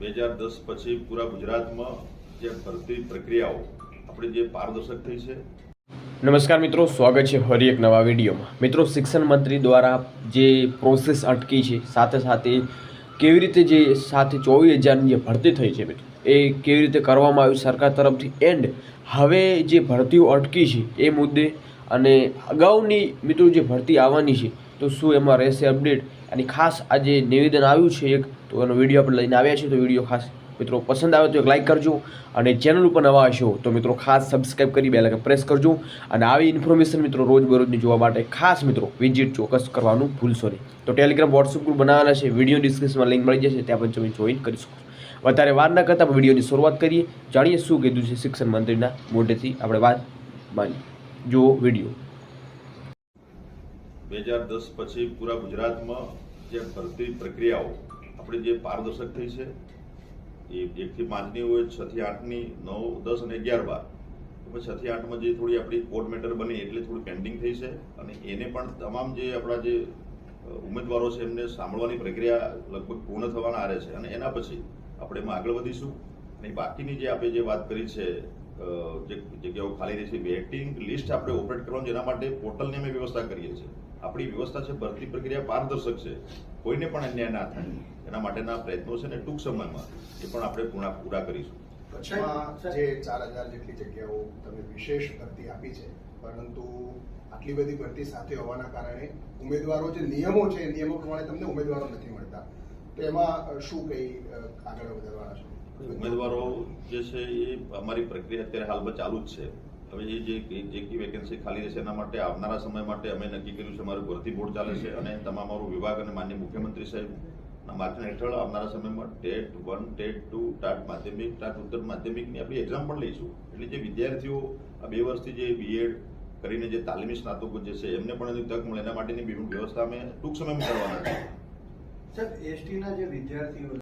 બે હજાર દસ પછી પૂરા ગુજરાતમાં જે ભરતી પ્રક્રિયાઓ, આપણે જે પારદર્શક થઈ છે. નમસ્કાર મિત્રો, સ્વાગત છે ફરી એક નવા વિડીયોમાં. મિત્રો, શિક્ષણ મંત્રી દ્વારા જે પ્રોસેસ અટકી છે, સાથે સાથે કેવી રીતે જે સાથે ચોવીસ હજારની જે ભરતી થઈ છે મિત્રો, એ કેવી રીતે કરવામાં આવ્યું સરકાર તરફથી? એન્ડ હવે જે ભરતીઓ અટકી છે, એ મુદ્દે અને અગાઉની મિત્રો જે ભરતી આવવાની છે, તો શું એમાં રહેશે અપડેટ અને ખાસ આજે નિવેદન આવ્યું છે એક, તો એનો વીડિયો આપણે લઈને આવ્યા છીએ, તો વીડિયો ખાસ મિત્રો પસંદ આવે તો એક લાઇક કરજો અને ચેનલ ઉપર નવા હશો, તો મિત્રો ખાસ સબસ્ક્રાઈબ કરી બે લાગે પ્રેસ કરજો અને આવી ઇન્ફોર્મેશન મિત્રો રોજબરોજની જોવા માટે ખાસ મિત્રો વિઝિટ ચોક્કસ કરવાનું ભૂલશો નહીં. તો ટેલિગ્રામ વોટ્સઅપ ગ્રુપ બનાવવાના છે વીડિયો ડિસ્ક્રિપ્શનમાં લિંક મળી જશે, ત્યાં પણ તમે જોઈન કરી શકો વધારે વાર ન કરતાં વિડીયોની શરૂઆત કરીએ, જાણીએ શું કીધું છે શિક્ષણ મંત્રીના મોઢેથી આપણે વાત માની. જુઓ વીડિયો. બે હજાર દસ પછી પૂરા ગુજરાતમાં જે ભરતી પ્રક્રિયાઓ, આપણી જે પારદર્શક થઈ છે, એ એકથી પાંચની હોય છ થી આઠની, નવ, દસ અને અગિયાર બાર. પછી છ થી આઠમાં જે થોડી આપણી કોર્ટ મેટર બની એટલે થોડી પેન્ડિંગ થઈ છે અને એને પણ તમામ જે આપણા જે ઉમેદવારો છે એમને સાંભળવાની પ્રક્રિયા લગભગ પૂર્ણ થવાના આરે છે અને એના પછી આપણે એમાં આગળ વધીશું. અને બાકીની જે આપણે જે વાત કરી છે જે જગ્યાઓ ખાલી રહી છે વેટિંગ લિસ્ટ આપણે ઓપરેટ કરવાનું જેના માટે પોર્ટલની અમે વ્યવસ્થા કરીએ છીએ. આપણી વ્યવસ્થા છે ભરતી પ્રક્રિયા પારદર્શક છે. કોઈને પણ અન્યાય ના થાય. એના માટેના પ્રયત્નો છે ને ટૂંક સમયમાં એ પણ આપણે પૂર્ણ પૂરા કરીશું. કચ્છમાં જે ચાર હજાર જેટલી જગ્યાઓ તમે વિશેષ ભરતી આપી છે પરંતુ આટલી બધી ભરતી સાથે હોવાના કારણે ઉમેદવારો જે નિયમો છે એ નિયમો પ્રમાણે તમને ઉમેદવારો નથી મળતા. તો શું કઈ આગળ વધારવાના છે? ઉમેદવારો જે છે એ અમારી પ્રક્રિયા અત્યારે હાલમાં ચાલુ જ છે. હવે એ જે જે વેકેન્સી ખાલી રહેશે એના માટે આવનારા સમય માટે અમે નક્કી કર્યું છે, અમારું ભરતી બોર્ડ ચાલે છે અને તમામ અમારું વિભાગ અને માન્ય મુખ્યમંત્રી સાહેબના માર્ગદર્શન હેઠળ આવનારા સમયમાં TET one, TET two, TAT માધ્યમિક, ટાટ ઉત્તર માધ્યમિકની આપણી એક્ઝામ પણ લઈશું. એટલે જે વિદ્યાર્થીઓ આ બે વર્ષથી જે બીએડ કરીને જે તાલીમી સ્નાતકો જે છે, એમને પણ એની તક મળે, એના માટેની વ્યવસ્થા અમે ટૂંક સમયમાં કરવાના છે. સર એસટીના જે વિદ્યાર્થીઓ